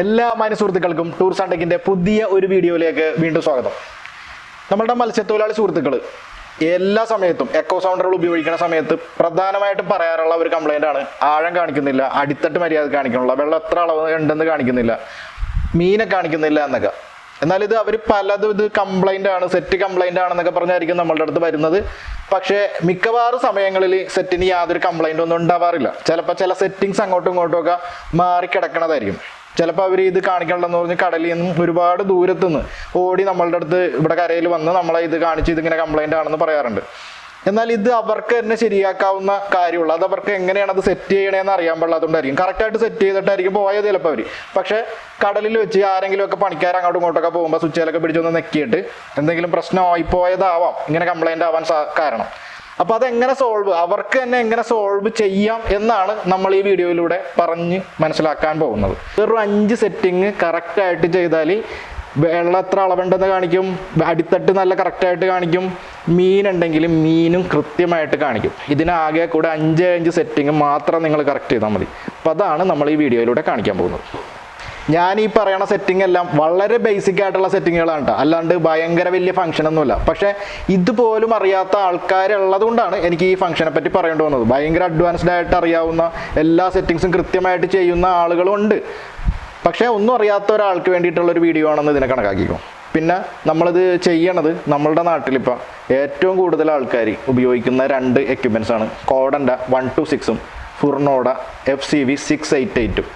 എല്ലാ മാന്യ സുഹൃത്തുക്കൾക്കും ടൂർ ആൻഡ് ടെക്കിന്റെ പുതിയ ഒരു വീഡിയോയിലേക്ക് വീണ്ടും സ്വാഗതം. നമ്മളുടെ മത്സ്യത്തൊഴിലാളി സുഹൃത്തുക്കൾ എല്ലാ സമയത്തും എക്കോ സൗണ്ടറുകൾ ഉപയോഗിക്കുന്ന സമയത്ത് പ്രധാനമായിട്ടും പറയാറുള്ള ഒരു കംപ്ലൈന്റ് ആണ് ആഴം കാണിക്കുന്നില്ല അടിത്തട്ട് മര്യാദ കാണിക്കുന്നില്ല വെള്ളം എത്ര അളവ് ഉണ്ടെന്ന് കാണിക്കുന്നില്ല മീനെ കാണിക്കുന്നില്ല എന്നൊക്കെ. എന്നാൽ ഇത് അവർ പലതും ഇത് കംപ്ലൈന്റ് ആണ് സെറ്റ് കംപ്ലൈന്റ് ആണെന്നൊക്കെ പറഞ്ഞായിരിക്കും നമ്മളുടെ അടുത്ത് വരുന്നത്. പക്ഷേ മിക്കവാറും സമയങ്ങളിൽ സെറ്റിന് യാതൊരു കംപ്ലൈന്റ് ഒന്നും ഉണ്ടാവാറില്ല. ചിലപ്പോൾ ചില സെറ്റിങ്സ് അങ്ങോട്ടും ഇങ്ങോട്ടും ഒക്കെ മാറിക്കിടക്കണതായിരിക്കും. ചിലപ്പോൾ അവർ ഇത് കാണിക്കണ്ടെന്ന് പറഞ്ഞ് കടലിൽ നിന്നും ഒരുപാട് ദൂരത്തുനിന്ന് ഓടി നമ്മളുടെ അടുത്ത് ഇവിടെ കരയിൽ വന്ന് നമ്മളെ ഇത് കാണിച്ച് ഇതിങ്ങനെ കംപ്ലൈന്റ് ആണെന്ന് പറയാറുണ്ട്. എന്നാൽ ഇത് അവർക്ക് തന്നെ ശരിയാക്കാവുന്ന കാര്യമുള്ളൂ. അത് അവർക്ക് എങ്ങനെയാണ് അത് സെറ്റ് ചെയ്യണേന്ന് അറിയാൻ പാടില്ലാത്തതുകൊണ്ടായിരിക്കും കറക്റ്റായിട്ട് സെറ്റ് ചെയ്തിട്ടായിരിക്കും പോയത് ചിലപ്പോൾ അവർ പക്ഷേ കടലിൽ വെച്ച് ആരെങ്കിലും ഒക്കെ പണിക്കാർ അങ്ങോട്ടും ഇങ്ങോട്ടൊക്കെ പോകുമ്പോൾ സ്വിച്ചിലൊക്കെ പിടിച്ചൊന്ന് നെക്കിയിട്ട് എന്തെങ്കിലും പ്രശ്നമായി പോയതാവാം ഇങ്ങനെ കംപ്ലൈന്റ് ആവാൻ കാരണം. അപ്പൊ അതെങ്ങനെ സോൾവ് അവർക്ക് തന്നെ എങ്ങനെ സോൾവ് ചെയ്യാം എന്നാണ് നമ്മൾ ഈ വീഡിയോയിലൂടെ പറഞ്ഞ് മനസ്സിലാക്കാൻ പോകുന്നത്. ഒരു അഞ്ച് സെറ്റിങ് കറക്റ്റ് ആയിട്ട് ചെയ്താൽ വെള്ളം എത്ര അളവുണ്ടെന്ന് കാണിക്കും അടിത്തട്ട് നല്ല കറക്റ്റായിട്ട് കാണിക്കും മീൻ ഉണ്ടെങ്കിൽ മീനും കൃത്യമായിട്ട് കാണിക്കും. ഇതിനാകെ കൂടെ അഞ്ച് അഞ്ച് സെറ്റിങ് മാത്രം നിങ്ങൾ കറക്റ്റ് ചെയ്താൽ മതി. അപ്പോൾ അതാണ് നമ്മൾ ഈ വീഡിയോയിലൂടെ കാണിക്കാൻ പോകുന്നത്. ഞാൻ ഈ പറയണ സെറ്റിംഗ് എല്ലാം വളരെ ബേസിക് ആയിട്ടുള്ള സെറ്റിങ്ങുകളാണ് കേട്ടോ അല്ലാണ്ട് ഭയങ്കര വലിയ ഫംഗ്ഷൻ ഒന്നുമില്ല. പക്ഷേ ഇതുപോലും അറിയാത്ത ആൾക്കാരുള്ളത് കൊണ്ടാണ് എനിക്ക് ഈ ഫംഗ്ഷനെ പറ്റി പറയേണ്ടി വന്നത്. ഭയങ്കര അഡ്വാൻസ്ഡ് ആയിട്ട് അറിയാവുന്ന എല്ലാ സെറ്റിങ്സും കൃത്യമായിട്ട് ചെയ്യുന്ന ആളുകളുണ്ട് പക്ഷേ ഒന്നും അറിയാത്ത ഒരാൾക്ക് വേണ്ടിയിട്ടുള്ള ഒരു വീഡിയോ ആണെന്ന് ഇതിനെ കണക്കാക്കിക്കോ. പിന്നെ നമ്മളിത് ചെയ്യണത് നമ്മളുടെ നാട്ടിലിപ്പോൾ ഏറ്റവും കൂടുതൽ ആൾക്കാർ ഉപയോഗിക്കുന്ന രണ്ട് എക്യുപ്മെന്റ്സ് ആണ്. കോഡന്റെ വൺ ടു സിക്സും ഫുർണോഡ F C V six eight എയ്റ്റും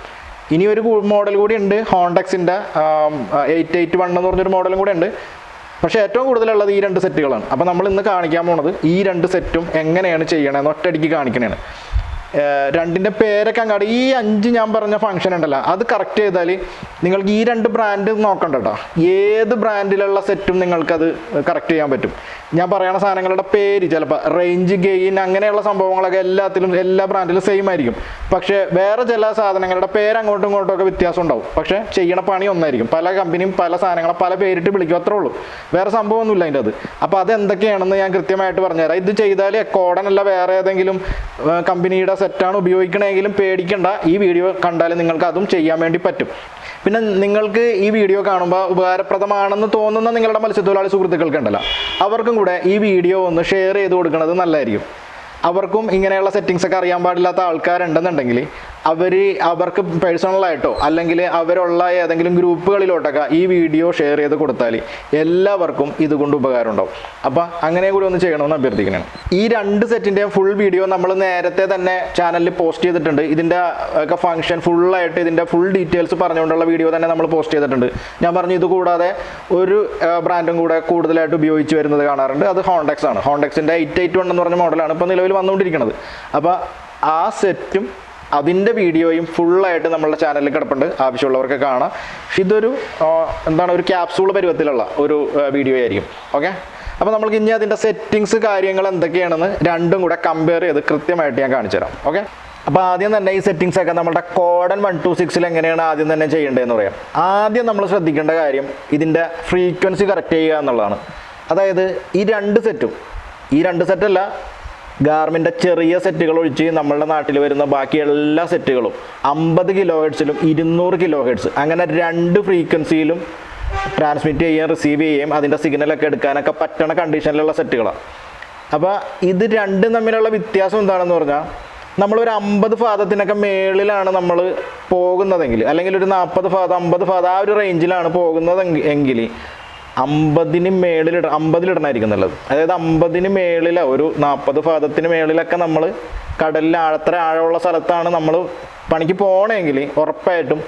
ഇനി ഒരു മോഡൽ കൂടി ഉണ്ട് ഹോണ്ടക്സിന്റെ എയ്റ്റ് എയ്റ്റ് വൺ എന്ന് പറഞ്ഞൊരു മോഡലും കൂടെ ഉണ്ട്. പക്ഷേ ഏറ്റവും കൂടുതലുള്ളത് ഈ രണ്ട് സെറ്റുകളാണ് അപ്പോൾ നമ്മൾ ഇന്ന് കാണിക്കാൻ പോണത് ഈ രണ്ട് സെറ്റും എങ്ങനെയാണ് ചെയ്യണമെന്ന് ഒറ്റയടിക്ക് കാണിക്കണേ രണ്ടിന്റെ പേരൊക്കെ അങ്ങാട്. ഈ അഞ്ച് ഞാൻ പറഞ്ഞ ഫംഗ്ഷൻ ഉണ്ടല്ലോ അത് കറക്റ്റ് ചെയ്താൽ നിങ്ങൾക്ക് ഈ രണ്ട് ബ്രാൻഡ് നോക്കണ്ട കേട്ടോ ഏത് ബ്രാൻഡിലുള്ള സെറ്റും നിങ്ങൾക്കത് കറക്റ്റ് ചെയ്യാൻ പറ്റും. ഞാൻ പറയുന്ന സാധനങ്ങളുടെ പേര് ചിലപ്പോൾ റേഞ്ച് ഗെയിൻ അങ്ങനെയുള്ള സംഭവങ്ങളൊക്കെ എല്ലാത്തിലും എല്ലാ ബ്രാൻഡിലും സെയിം ആയിരിക്കും. പക്ഷേ വേറെ ചില സാധനങ്ങളുടെ പേര് അങ്ങോട്ടും ഇങ്ങോട്ടും ഒക്കെ വ്യത്യാസം ഉണ്ടാവും. പക്ഷേ ചെയ്യണ പണി ഒന്നായിരിക്കും. പല കമ്പനിയും പല സാധനങ്ങളെ പല പേരിട്ട് വിളിക്കും അത്രേ ഉള്ളൂ. വേറെ സംഭവമൊന്നുമില്ല അതിന്റെ അത്. അപ്പോൾ അത് എന്തൊക്കെയാണെന്ന് ഞാൻ കൃത്യമായിട്ട് പറഞ്ഞുതരാം. ഇത് ചെയ്താൽ കോഡൻ അല്ല വേറെ ഏതെങ്കിലും കമ്പനിയുടെ സെറ്റാണ് ഉപയോഗിക്കണമെങ്കിലും പേടിക്കണ്ട. ഈ വീഡിയോ കണ്ടാൽ നിങ്ങൾക്ക് അതും ചെയ്യാൻ വേണ്ടി പറ്റും. പിന്നെ നിങ്ങൾക്ക് ഈ വീഡിയോ കാണുമ്പോൾ ഉപകാരപ്രദമാണെന്ന് തോന്നുന്ന നിങ്ങളുടെ മത്സ്യത്തൊഴിലാളി സുഹൃത്തുക്കൾക്ക് ഉണ്ടല്ലോ അവർക്കും കൂടെ ഈ വീഡിയോ ഒന്ന് ഷെയർ ചെയ്ത് കൊടുക്കുന്നത് നല്ലതായിരിക്കും. അവർക്കും ഇങ്ങനെയുള്ള സെറ്റിങ്സ് ഒക്കെ അറിയാൻ പാടില്ലാത്ത ആൾക്കാരുണ്ടെന്നുണ്ടെങ്കിൽ അവർ അവർക്ക് പേഴ്സണലായിട്ടോ അല്ലെങ്കിൽ അവരുള്ള ഏതെങ്കിലും ഗ്രൂപ്പുകളിലോട്ടൊക്കെ ഈ വീഡിയോ ഷെയർ ചെയ്ത് കൊടുത്താൽ എല്ലാവർക്കും ഇതുകൊണ്ട് ഉപകാരം ഉണ്ടാവും അപ്പം അങ്ങനെ കൂടി ഒന്ന് ചെയ്യണമെന്ന് അഭ്യർത്ഥിക്കണം ഈ രണ്ട് സെറ്റിന്റെയും ഫുൾ വീഡിയോ നമ്മൾ നേരത്തെ തന്നെ ചാനലിൽ പോസ്റ്റ് ചെയ്തിട്ടുണ്ട്. ഇതിന്റെ ഒക്കെ ഫംഗ്ഷൻ ഫുള്ളായിട്ട് ഇതിന്റെ ഫുൾ ഡീറ്റെയിൽസ് പറഞ്ഞുകൊണ്ടുള്ള വീഡിയോ തന്നെ നമ്മൾ പോസ്റ്റ് ചെയ്തിട്ടുണ്ട്. ഞാൻ പറഞ്ഞു ഇതുകൂടാതെ ഒരു ബ്രാൻഡും കൂടെ കൂടുതലായിട്ട് ഉപയോഗിച്ച് വരുന്നത് കാണാറുണ്ട്. അത് ഹോണ്ടെക്സ് ആണ്. ഹോണ്ടെക്സിന്റെ എയ്റ്റ് എയ്റ്റ് വൺ എന്ന് പറഞ്ഞ മോഡലാണ് ഇപ്പോൾ നിലവിൽ വന്നുകൊണ്ടിരിക്കുന്നത്. അപ്പോൾ ആ സെറ്റും അതിന്റെ വീഡിയോയും ഫുള്ളായിട്ട് നമ്മുടെ ചാനലിൽ കിടപ്പുണ്ട്. ആവശ്യമുള്ളവർക്ക് കാണാം. ഇതൊരു എന്താണ് ഒരു ക്യാപ്സൂൾ പരുവത്തിലുള്ള ഒരു വീഡിയോ ആയിരിക്കും. ഓക്കെ അപ്പോൾ നമ്മൾക്ക് ഇനി അതിന്റെ സെറ്റിങ്സ് കാര്യങ്ങൾ എന്തൊക്കെയാണെന്ന് രണ്ടും കൂടെ കമ്പയർ ചെയ്ത് കൃത്യമായിട്ട് ഞാൻ കാണിച്ചു തരാം. ഓക്കെ അപ്പോൾ ആദ്യം തന്നെ ഈ സെറ്റിങ്സ് ഒക്കെ നമ്മുടെ കോഡൻ വൺ ടു സിക്സിൽ എങ്ങനെയാണ് ആദ്യം തന്നെ ചെയ്യേണ്ടതെന്ന് പറയാം. ആദ്യം നമ്മൾ ശ്രദ്ധിക്കേണ്ട കാര്യം ഇതിന്റെ ഫ്രീക്വൻസി കറക്റ്റ് ചെയ്യുക എന്നുള്ളതാണ്. അതായത് ഈ രണ്ട് സെറ്റും ഈ രണ്ട് സെറ്റല്ല ഗാർമിന്റെ ചെറിയ സെറ്റുകൾ ഒഴിച്ച് നമ്മളുടെ നാട്ടിൽ വരുന്ന ബാക്കി എല്ലാ സെറ്റുകളും അമ്പത് കിലോ ഹെഡ്സിലും ഇരുന്നൂറ് കിലോ ഹെഡ്സ് അങ്ങനെ രണ്ട് ഫ്രീക്വൻസിയിലും ട്രാൻസ്മിറ്റ് ചെയ്യുകയും റിസീവ് ചെയ്യുകയും അതിന്റെ സിഗ്നലൊക്കെ എടുക്കാനൊക്കെ പറ്റണ കണ്ടീഷനിലുള്ള സെറ്റുകളാണ്. അപ്പോൾ ഇത് രണ്ടും തമ്മിലുള്ള വ്യത്യാസം എന്താണെന്ന് പറഞ്ഞാൽ നമ്മളൊരു അമ്പത് ഫാദത്തിനൊക്കെ മേളിലാണ് നമ്മൾ പോകുന്നതെങ്കിൽ അല്ലെങ്കിൽ ഒരു നാൽപ്പത് ഫാദ അമ്പത് ഫാദ ആ ഒരു റേഞ്ചിലാണ് പോകുന്നതെങ്കിൽ അമ്പതിന് മേളിൽ അമ്പതിലിടണമായിരിക്കും നല്ലത്. അതായത് അമ്പതിന് മേളില ഒരു നാൽപ്പത് ഫാദത്തിന് മേളിലൊക്കെ നമ്മൾ കടലിൽ ആഴത്ര ആഴമുള്ള സ്ഥലത്താണ് നമ്മൾ പണിക്ക് പോകണമെങ്കിൽ ഉറപ്പായിട്ടും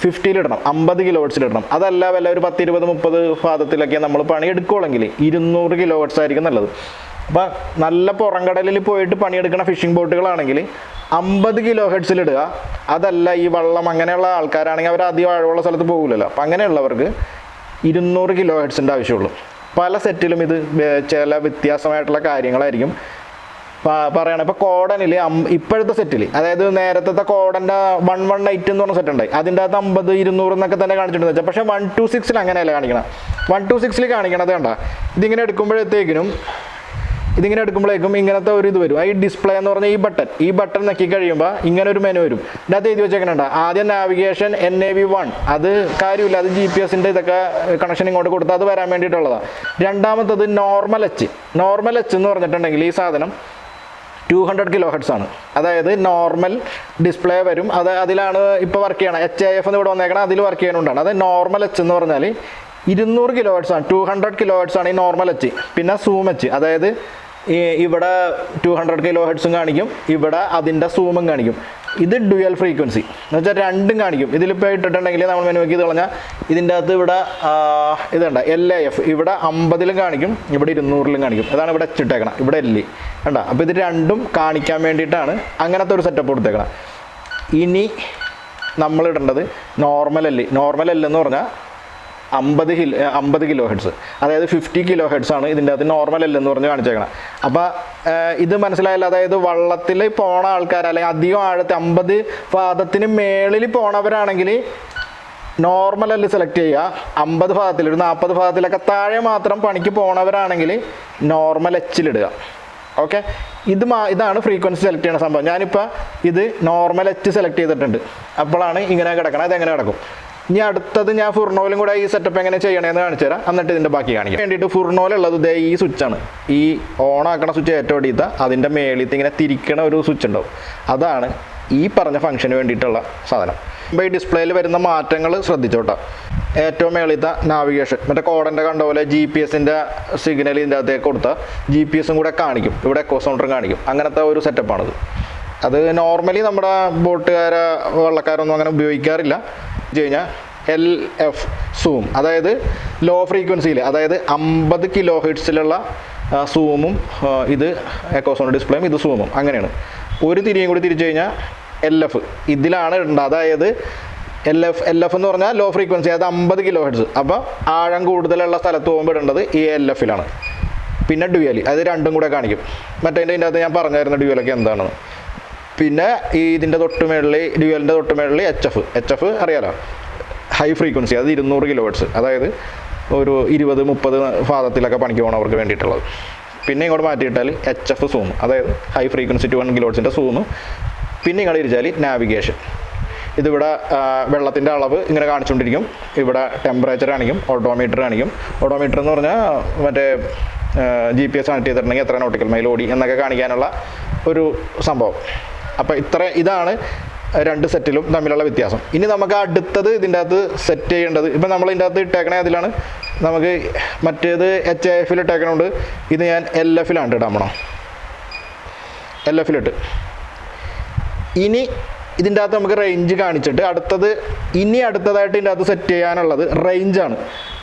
ഫിഫ്റ്റിയിലിടണം അമ്പത് കിലോ ഹെഡ്സിലിടണം അതല്ല വല്ല ഒരു പത്ത് ഇരുപത് മുപ്പത് ഫാദത്തിലൊക്കെ നമ്മൾ പണി എടുക്കുകയാണെങ്കിൽ ഇരുന്നൂറ് കിലോ ഹെഡ്സ് ആയിരിക്കും നല്ലത്. അപ്പം നല്ല പുറംകടലിൽ പോയിട്ട് പണിയെടുക്കുന്ന ഫിഷിംഗ് ബോട്ടുകളാണെങ്കിൽ അമ്പത് കിലോ ഹെഡ്സിലിടുക അതല്ല ഈ വള്ളം അങ്ങനെയുള്ള ആൾക്കാരാണെങ്കിൽ അവർ അധികം ആഴമുള്ള സ്ഥലത്ത് പോകില്ലല്ലോ അപ്പം അങ്ങനെയുള്ളവർക്ക് ഇരുന്നൂറ് കിലോ ഹെഡ്സിന്റെ ആവശ്യമുള്ളൂ. പല സെറ്റിലും ഇത് ചില വ്യത്യാസമായിട്ടുള്ള കാര്യങ്ങളായിരിക്കും. പറയണം ഇപ്പോൾ കോഡനിൽ ഇപ്പോഴത്തെ സെറ്റിൽ അതായത് നേരത്തെ കോഡന്റെ വൺ വൺ എയ്റ്റ് എന്ന് പറഞ്ഞ സെറ്റ് ഉണ്ടായി. അതിന്റെ അകത്ത് അമ്പത് ഇരുന്നൂറ് എന്നൊക്കെ തന്നെ കാണിച്ചിട്ടുണ്ട് വെച്ചാൽ പക്ഷേ വൺ ടു സിക്സിൽ അങ്ങനെയല്ല കാണിക്കണം. വൺ ടു സിക്സിൽ കാണിക്കണത് കണ്ട ഇതിങ്ങനെ എടുക്കുമ്പോഴത്തേക്കിനും ഇതിങ്ങനെ എടുക്കുമ്പോഴേക്കും ഇങ്ങനത്തെ ഒരു ഇത് വരും. ഈ ഡിസ്പ്ലേ എന്ന് പറഞ്ഞാൽ ഈ ബട്ടൺ ഈ ബട്ടൺ നക്കി കഴിയുമ്പോൾ ഇങ്ങനെ ഒരു മെനു വരും. ഇതിനകത്ത് എഴുതി വെച്ചേക്കണുണ്ട്. ആദ്യം navigation N A V one അത് കാര്യമില്ല. അത് ജി പി എസിന്റെ ഇതൊക്കെ കണക്ഷൻ ഇങ്ങോട്ട് കൊടുത്താൽ അത് വരാൻ വേണ്ടിയിട്ടുള്ളതാണ് രണ്ടാമത്തത് നോർമൽ എച്ച് നോർമൽ എച്ച് എന്ന് പറഞ്ഞിട്ടുണ്ടെങ്കിൽ ഈ സാധനം ടു ഹൺഡ്രഡ് കിലോ ഹെഡ്സ് ആണ്. അതായത് നോർമൽ ഡിസ്പ്ലേ വരും. അത് അതിലാണ് ഇപ്പോൾ വർക്ക് ചെയ്യണം. എച്ച് ഐ എഫ് എന്ന് ഇവിടെ വന്നേക്കണം. അതിൽ വർക്ക് ചെയ്യാനുണ്ടാണ് അത് നോർമൽ എച്ച് എന്ന് പറഞ്ഞാൽ ഇരുന്നൂറ് കിലോ ഹെഡ്സ് ആണ്. ടു ഹൺഡ്രഡ് കിലോ ഹെഡ്സ് ആണ് ഈ നോർമൽ എച്ച് പിന്നെ സൂം എച്ച് അതായത് ഇവിടെ ടു ഹൺഡ്രഡ് കിലോ ഹെഡ്സും കാണിക്കും ഇവിടെ അതിന്റെ സൂമും കാണിക്കും. ഇത് ഡ്യുവൽ ഫ്രീക്വൻസി എന്ന് വെച്ചാൽ രണ്ടും കാണിക്കും. ഇതിലിപ്പോൾ ഇട്ടിട്ടുണ്ടെങ്കിൽ നമ്മൾ മെനു നോക്കി കളഞ്ഞാൽ ഇതിന്റെ അകത്ത് ഇവിടെ ഇതുണ്ട് എൽ എ എഫ് ഇവിടെ അമ്പതിലും കാണിക്കും ഇവിടെ ഇരുന്നൂറിലും കാണിക്കും. അതാണ് ഇവിടെ എച്ചിട്ടേക്കണം ഇവിടെ എല്ലി കണ്ട അപ്പോൾ ഇത് രണ്ടും കാണിക്കാൻ വേണ്ടിയിട്ടാണ് അങ്ങനത്തെ ഒരു സെറ്റപ്പ് കൊടുത്തേക്കണം. ഇനി നമ്മൾ ഇടേണ്ടത് നോർമൽ എല്ലി നോർമൽ എല്ലെന്ന് പറഞ്ഞാൽ അമ്പത് കിലോ അമ്പത് കിലോ ഹെഡ്സ് അതായത് ഫിഫ്റ്റി കിലോ ഹെഡ്സ് ആണ് ഇതിന്റെ അകത്ത് നോർമൽ അല്ലെന്ന് പറഞ്ഞ് കാണിച്ചേക്കണം. അപ്പോൾ ഇത് മനസ്സിലായില്ല അതായത് വള്ളത്തിൽ പോണ ആൾക്കാർ അല്ലെങ്കിൽ അധികം ആഴത്തെ അമ്പത് പാദത്തിന് മേളിൽ പോണവരാണെങ്കിൽ നോർമൽ അല്ല സെലക്ട് ചെയ്യുക. അമ്പത് ഭാഗത്തിൽ ഒരു നാൽപ്പത് ഭാഗത്തിലൊക്കെ താഴെ മാത്രം പണിക്ക് പോണവരാണെങ്കിൽ നോർമൽ എച്ചിലിടുക ഓക്കെ ഇത് മാ ഇതാണ് ഫ്രീക്വൻസി സെലക്ട് ചെയ്യുന്ന സംഭവം. ഞാനിപ്പോൾ ഇത് നോർമൽ എച്ച് സെലക്ട് ചെയ്തിട്ടുണ്ട്. അപ്പോഴാണ് ഇങ്ങനെ കിടക്കണം ഇത് എങ്ങനെ കിടക്കും? ഇനി അടുത്തത് ഞാൻ ഫുർനോലും കൂടെ ഈ സെറ്റപ്പ് എങ്ങനെ ചെയ്യണമെന്ന് കാണിച്ചു തരാം. എന്നിട്ട് ഇതിന്റെ ബാക്കി കാണിക്കാം. വേണ്ടിയിട്ട് ഉള്ളത് ദേ ഈ സ്വിച്ചാണ് ഈ ഓൺ ആക്കണ സ്വിച്ച് ഏറ്റവും അടിയത്ത അതിന്റെ മേളിൽ ഇങ്ങനെ തിരിക്കണ ഒരു സ്വിച്ച് ഉണ്ടാവും. അതാണ് ഈ പറഞ്ഞ ഫംഗ്ഷന് വേണ്ടിയിട്ടുള്ള സാധനം. ഇപ്പോൾ ഈ ഡിസ്പ്ലേയിൽ വരുന്ന മാറ്റങ്ങൾ ശ്രദ്ധിച്ചോട്ടോ. ഏറ്റവും മേളിത്ത നാവിഗേഷൻ മറ്റേ കോഡന്റെ കണ്ട പോലെ ജി പി എസിന്റെ സിഗ്നൽ ഇതിന്റെ അകത്തേക്ക് കൊടുത്ത ജി പി എസും കൂടെ കാണിക്കും. ഇവിടെ എക്കോ സൗണ്ടറും കാണിക്കും. അങ്ങനത്തെ ഒരു സെറ്റപ്പാണിത് അത് നോർമലി നമ്മുടെ ബോട്ടുകാര വള്ളക്കാരൊന്നും അങ്ങനെ ഉപയോഗിക്കാറില്ല. കഴിഞ്ഞാൽ എൽ എഫ് സൂം അതായത് ലോ ഫ്രീക്വൻസിയിൽ അതായത് അമ്പത് കിലോ ഹെഡ്സിലുള്ള സൂമും ഇത് എക്കോസോൺ ഡിസ്പ്ലേയും ഇത് സൂമും അങ്ങനെയാണ്. ഒരു തിരിയും കൂടി തിരിച്ചു കഴിഞ്ഞാൽ എൽ എഫ് ഇതിലാണ് ഉണ്ട് അതായത് എൽ എഫ് എൽ എഫ് എന്ന് പറഞ്ഞാൽ ലോ ഫ്രീക്വൻസി അതായത് അമ്പത് കിലോ ഹെഡ്സ് അപ്പോൾ ആഴം കൂടുതലുള്ള സ്ഥലത്ത് പോകുമ്പോൾ ഇടേണ്ടത് ഈ എൽ എഫിലാണ് പിന്നെ ഡ്യുവൽ അത് രണ്ടും കൂടെ കാണിക്കും. മറ്റേ അതിന്റെ അകത്ത് ഞാൻ പറഞ്ഞായിരുന്നു ഡ്യുവലൊക്കെ എന്താണെന്ന്. പിന്നെ ഈ ഇതിന്റെ തൊട്ട് മേളിൽ ഡ്യുവലിന്റെ എച്ച് എഫ് എച്ച് എഫ് അറിയാലോ? ഹൈ ഫ്രീക്വൻസി അത് ഇരുന്നൂറ് കിലോ വേർഡ്സ് അതായത് ഒരു ഇരുപത് മുപ്പത് പാദത്തിലൊക്കെ പണിക്ക് പോകണവർക്ക് വേണ്ടിയിട്ടുള്ളത്. പിന്നെ ഇങ്ങോട്ട് മാറ്റിയിട്ടാൽ എച്ച് എഫ് സൂം അതായത് high frequency two one kilo ഹെഡ്സിന്റെ zoom പിന്നെ ഇങ്ങോട്ട് ഇരിച്ചാൽ നാവിഗേഷൻ ഇതിവിടെ വെള്ളത്തിന്റെ അളവ് ഇങ്ങനെ കാണിച്ചുകൊണ്ടിരിക്കും ഇവിടെ ടെമ്പറേച്ചർ കാണിക്കും ഓട്ടോമീറ്റർ കാണിക്കും ഓട്ടോമീറ്റർ എന്ന് പറഞ്ഞാൽ മറ്റേ ജി പി എസ് കണക്ട് ചെയ്തിട്ടുണ്ടെങ്കിൽ എത്ര നോട്ടിക്കൽ മൈൽ ഓടി എന്നൊക്കെ കാണിക്കാനുള്ള ഒരു സംഭവം. അപ്പോൾ ഇത്ര ഇതാണ് രണ്ട് സെറ്റിലും തമ്മിലുള്ള വ്യത്യാസം. ഇനി നമുക്ക് അടുത്തത് ഇതിന്റെ അകത്ത് സെറ്റ് ചെയ്യേണ്ടത്. ഇപ്പം നമ്മൾ ഇതിന്റെ അകത്ത് ഇട്ടേക്കണേ അതിലാണ് നമുക്ക് മറ്റേത് എച്ച് എഫിൽ ഇട്ടേക്കണോണ്ട്. ഇത് ഞാൻ എൽ എഫിലാണ് ഇടാൻ പോണം. എൽ എഫിലിട്ട് ഇനി ഇതിന്റെ അകത്ത് നമുക്ക് റേഞ്ച് കാണിച്ചിട്ട് അടുത്തത് ഇനി അടുത്തതായിട്ട് ഇതിന്റെ അകത്ത് സെറ്റ് ചെയ്യാനുള്ളത് റേഞ്ചാണ്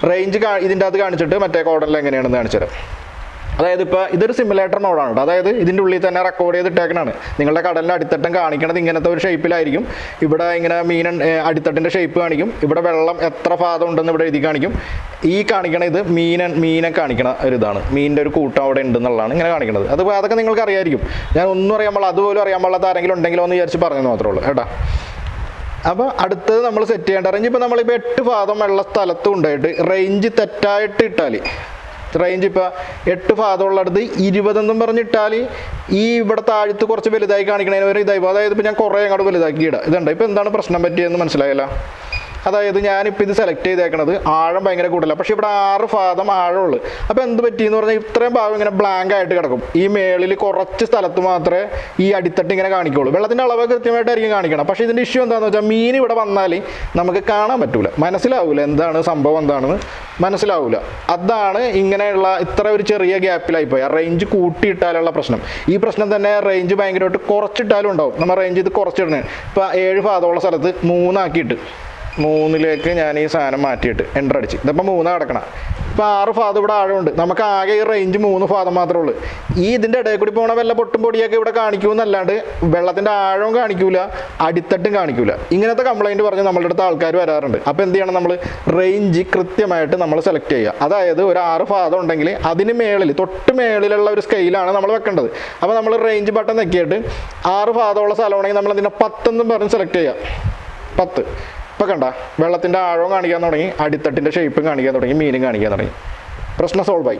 റേഞ്ച് കാ ഇതിന്റെ അകത്ത് കാണിച്ചിട്ട് മറ്റേ കോഡനിൽ എങ്ങനെയാണെന്ന് കാണിച്ചു തരാം അതായത് ഇപ്പോൾ ഇതൊരു സിമുലേറ്റർ മോഡാണ് കേട്ടോ. അതായത് ഇതിന്റെ ഉള്ളിൽ തന്നെ റെക്കോർഡ് ചെയ്തിട്ടേക്കണാണ് നിങ്ങളുടെ കടലിന്റെ അടിത്തട്ടം കാണിക്കണത് ഇങ്ങനത്തെ ഒരു ഷേപ്പിലായിരിക്കും ഇവിടെ ഇങ്ങനെ മീൻ അടിത്തട്ടിന്റെ ഷേപ്പ് കാണിക്കും. ഇവിടെ വെള്ളം എത്ര ഭാഗം ഉണ്ടെന്ന് ഇവിടെ എഴുതി കാണിക്കും. ഈ കാണിക്കണ ഇത് മീന മീനെ കാണിക്കണ ഒരു ഇതാണ്. മീനിന്റെ ഒരു കൂട്ടം അവിടെ ഉണ്ടെന്നുള്ളതാണ് ഇങ്ങനെ കാണിക്കണത്. അത് അതൊക്കെ നിങ്ങൾക്ക് അറിയായിരിക്കും. ഞാൻ ഒന്നും അറിയാൻ പാടില്ല. അതുപോലും അറിയാൻ പാടില്ലാത്ത ആരെങ്കിലും ഉണ്ടെങ്കിലോ എന്ന് വിചാരിച്ച് പറഞ്ഞു മാത്രമേ ഉള്ളൂ. കേട്ടോ. അപ്പോൾ അടുത്തത് നമ്മൾ സെറ്റ് ചെയ്യേണ്ട റേഞ്ച് ഇപ്പോൾ നമ്മളിപ്പോൾ എട്ട് ഭാഗം വെള്ള സ്ഥലത്തും ഉണ്ടായിട്ട് റേഞ്ച് തെറ്റായിട്ട് ഇട്ടാൽ റേഞ്ച് ഇപ്പോൾ എട്ട് ഭാഗമുള്ളിടത്ത് ഇരുപതെന്നും പറഞ്ഞിട്ടാൽ ഈ ഇവിടെ താഴ്ത്ത് കുറച്ച് വലുതായി കാണിക്കണതിന് ഒരു ഇതായി. അതായത് ഇപ്പോൾ ഞാൻ കുറേ അങ്ങോട്ട് വലുതാക്കി ഇടാം ഇതുണ്ട്? ഇപ്പോൾ എന്താണ് പ്രശ്നം പറ്റിയതെന്ന് മനസ്സിലായല്ലോ? അതായത് ഞാനിപ്പോൾ ഇത് സെലക്ട് ചെയ്തേക്കണത് ആഴം ഭയങ്കര കൂടുതലാണ് പക്ഷേ ഇവിടെ ആറ് ഫാദം ആഴമുള്ളൂ. അപ്പോൾ എന്ത് പറ്റിയെന്ന് പറഞ്ഞാൽ ഇത്രയും ഭാഗം ഇങ്ങനെ ബ്ലാങ്ക് ആയിട്ട് കിടക്കും. ഈ മേളിൽ കുറച്ച് സ്ഥലത്ത് മാത്രമേ ഈ അടിത്തട്ട് ഇങ്ങനെ കാണിക്കുള്ളൂ. വെള്ളത്തിന്റെ അളവ് കൃത്യമായിട്ടായിരിക്കും കാണിക്കണം. പക്ഷേ ഇതിന്റെ ഇഷ്യൂ എന്താണെന്ന് വെച്ചാൽ മീൻ ഇവിടെ വന്നാൽ നമുക്ക് കാണാൻ പറ്റൂല. മനസ്സിലാവില്ല എന്താണ് സംഭവം എന്താണെന്ന് മനസ്സിലാവില്ല അതാണ് ഇങ്ങനെയുള്ള ഇത്ര ഒരു ചെറിയ ഗ്യാപ്പിലായി പോയി. റേഞ്ച് കൂട്ടിയിട്ടാലുള്ള പ്രശ്നം. ഈ പ്രശ്നം തന്നെ റേഞ്ച് ഭയങ്കരമായിട്ട് കുറച്ചിട്ടാലും ഉണ്ടാവും. നമ്മൾ റേഞ്ച് ഇത് കുറച്ചിടണേ. ഇപ്പോൾ ഏഴ് ഭാഗമുള്ള സ്ഥലത്ത് മൂന്നാക്കിയിട്ട്. മൂന്നിലേക്ക് ഞാൻ ഈ സാധനം മാറ്റിയിട്ട് എന്റർ അടിച്ച്. ഇതിപ്പോൾ മൂന്ന് കിടക്കണം. ഇപ്പോൾ ആറ് ഫാദം ഇവിടെ ആഴമുണ്ട്. നമുക്ക് ആകെ ഈ റേഞ്ച് മൂന്ന് ഫാദം മാത്രമേ ഉള്ളൂ. ഈ ഇതിന്റെ ഇടയിൽ കൂടി പോണ വല്ല പൊട്ടും പൊടിയൊക്കെ ഇവിടെ കാണിക്കുമെന്നല്ലാണ്ട് വെള്ളത്തിന്റെ ആഴവും കാണിക്കൂല അടിത്തട്ടും കാണിക്കൂല. ഇങ്ങനത്തെ കംപ്ലൈന്റ് പറഞ്ഞ് നമ്മളുടെ അടുത്ത് ആൾക്കാർ വരാറുണ്ട്. അപ്പോൾ എന്ത് ചെയ്യണം നമ്മൾ റേഞ്ച് കൃത്യമായിട്ട് നമ്മൾ സെലക്ട് ചെയ്യുക. അതായത് ഒരു ആറ് ഫാദം ഉണ്ടെങ്കിൽ അതിന് മേളിൽ തൊട്ട് മേളിലുള്ള ഒരു സ്കെയിലാണ് നമ്മൾ വെക്കേണ്ടത്. അപ്പോൾ നമ്മൾ റേഞ്ച് ബട്ടൺ നെക്കിയിട്ട് ആറ് ഫാദമുള്ള സ്ഥലമാണെങ്കിൽ നമ്മൾ അതിനെ പത്തെന്നും പറഞ്ഞ് സെലക്ട് ചെയ്യുക. പത്ത്. ഇപ്പം കണ്ട വെള്ളത്തിന്റെ ആഴവും കാണിക്കാൻ തുടങ്ങി അടിത്തട്ടിന്റെ ഷേപ്പും കാണിക്കാൻ തുടങ്ങി മീനും കാണിക്കാൻ തുടങ്ങി. പ്രശ്നം സോൾവ് ആയി.